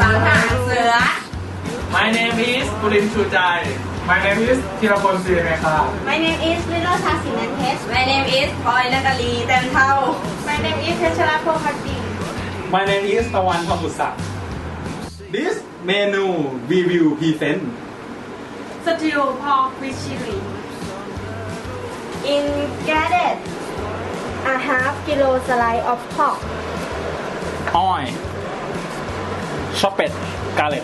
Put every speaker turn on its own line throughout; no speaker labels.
สังหารเสือ
My name is ปุรินทร์ชูใจ My name is ธีรพลศิริเมฆา
My name is วิโรชาสินันเทส My name is พลอยนักลีเต็มเท่า My name is เพชรรัตน์พงษ์พักดี
My name is ตะวันทองบุษะ This menu we will present
Stew pork with chili In gathered a half kilo slice of pork
oil chopped garlic,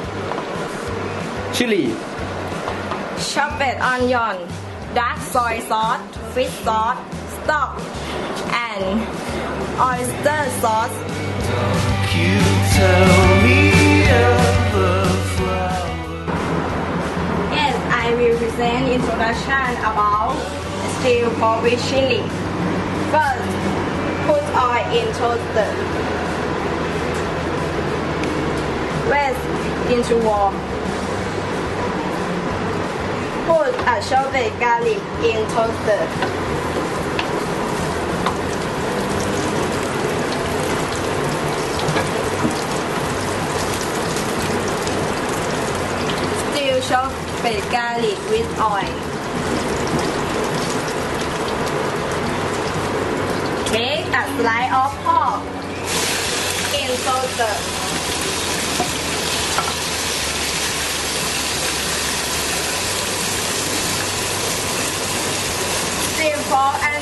chili,
chopped onion, dark soy sauce, fish sauce, stock, and oyster sauce. Yes, I will present introduction about stew pork with chili. First, put oil into the. West into warm. Put a chopped garlic in toaster. Stew chopped garlic with oil. Take a slice of pork in toaster.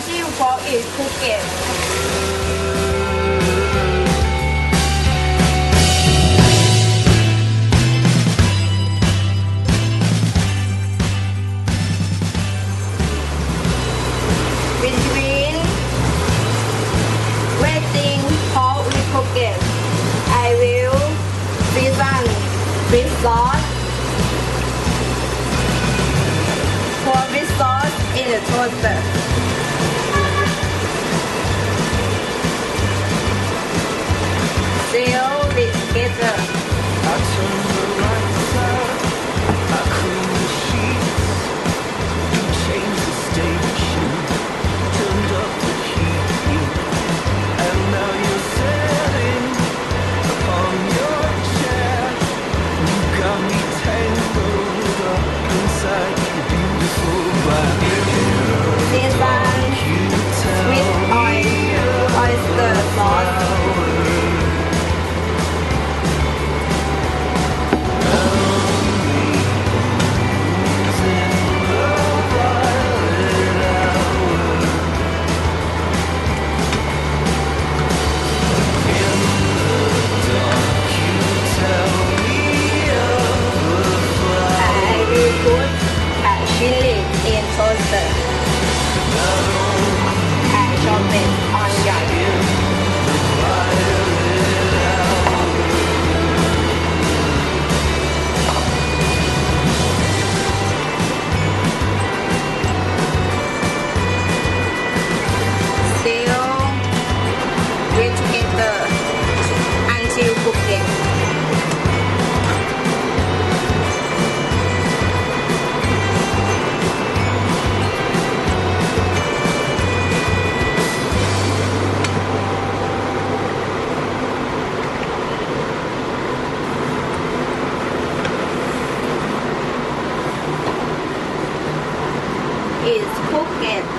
Pork until pork is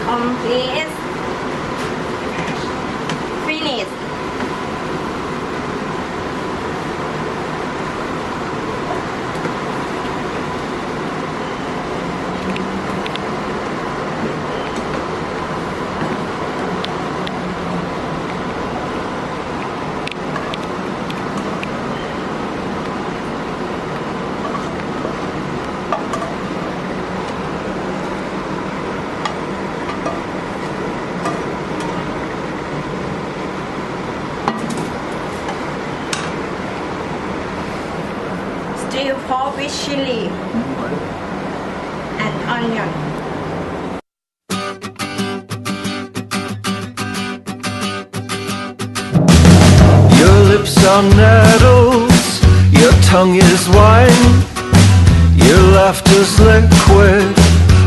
Um, cooked complete finished stew pork with chili and onion
Your lips are nettles, your tongue is wine, your laughter's liquid,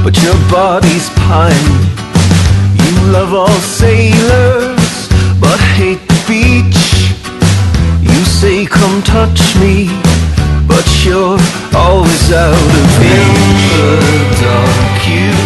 but your body's pine. You love all sailors, but hate the beach. You say, Come touch me, but you're out of in the dark. You